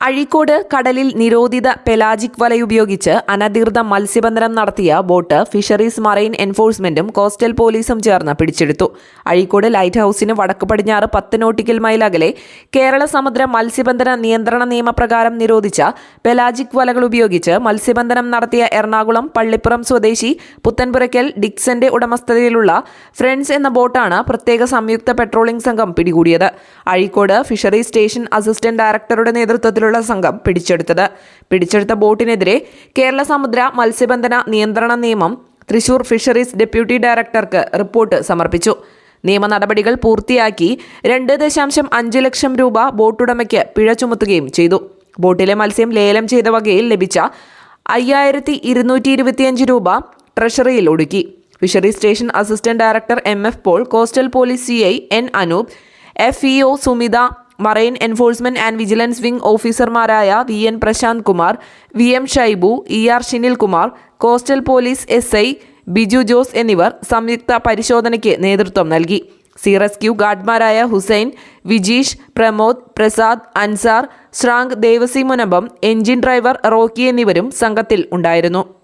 അഴീക്കോട് കടലിൽ നിരോധിത പെലാജിക് വലയുപയോഗിച്ച് അനധികൃത മത്സ്യബന്ധനം നടത്തിയ ബോട്ട് ഫിഷറീസ് മറൈൻ എൻഫോഴ്സ്മെന്റും കോസ്റ്റൽ പോലീസും ചേർന്ന് പിടിച്ചെടുത്തു. അഴീക്കോട് ലൈറ്റ് ഹൌസിന് വടക്ക് പടിഞ്ഞാറ് പത്ത് നോട്ടിക്കൽ മൈൽ അകലെ കേരള സമുദ്ര മത്സ്യബന്ധന നിയന്ത്രണ നിയമപ്രകാരം നിരോധിച്ച പെലാജിക് വലകൾ ഉപയോഗിച്ച് മത്സ്യബന്ധനം നടത്തിയ എറണാകുളം പള്ളിപ്പുറം സ്വദേശി പുത്തൻപുരയ്ക്കൽ ഡിക്സന്റെ ഉടമസ്ഥതയിലുള്ള ഫ്രണ്ട്സ് എന്ന ബോട്ടാണ് പ്രത്യേക സംയുക്ത പെട്രോളിംഗ് സംഘം പിടികൂടിയത്. അഴീക്കോട് ഫിഷറീസ് സ്റ്റേഷൻ അസിസ്റ്റന്റ് ഡയറക്ടറുടെ നേതൃത്വത്തിലുള്ള സംഘം പിടിച്ചെടുത്തത്. പിടിച്ചെടുത്ത ബോട്ടിനെതിരെ കേരള സമുദ്ര മത്സ്യബന്ധന നിയന്ത്രണ നിയമം തൃശൂർ ഫിഷറീസ് ഡെപ്യൂട്ടി ഡയറക്ടർക്ക് റിപ്പോർട്ട് സമർപ്പിച്ചു. നിയമ നടപടികൾ പൂർത്തിയാക്കി രണ്ട് ദശാംശം അഞ്ച് ലക്ഷം രൂപ ബോട്ടുടമയ്ക്ക് പിഴ ചുമത്തുകയും ചെയ്തു. ബോട്ടിലെ മത്സ്യം ലേലം ചെയ്ത വകയിൽ ലഭിച്ച അയ്യായിരത്തി ഇരുന്നൂറ്റി ഇരുപത്തിയഞ്ച് രൂപ ട്രഷറിയിൽ ഒടുക്കി. Fisheries station assistant director M F Paul coastal police C I N Anoop F Sumitha marine enforcement and vigilance wing ഓഫീസർമാരായ V N Prashanth Kumar V M Shaibu E R Shinil Kumar coastal police S I Biju Jose എന്നിവർ സംയുക്ത പരിശോധനയ്ക്ക് നേതൃത്വം നൽകി. Sea rescue ഗാർഡ്മാരായ Hussain Vijeesh Pramod Prasad Ansar ശ്രാങ്ക് Devasi Munambam engine driver Rocky എന്നിവരും സംഘത്തിൽ ഉണ്ടായിരുന്നു.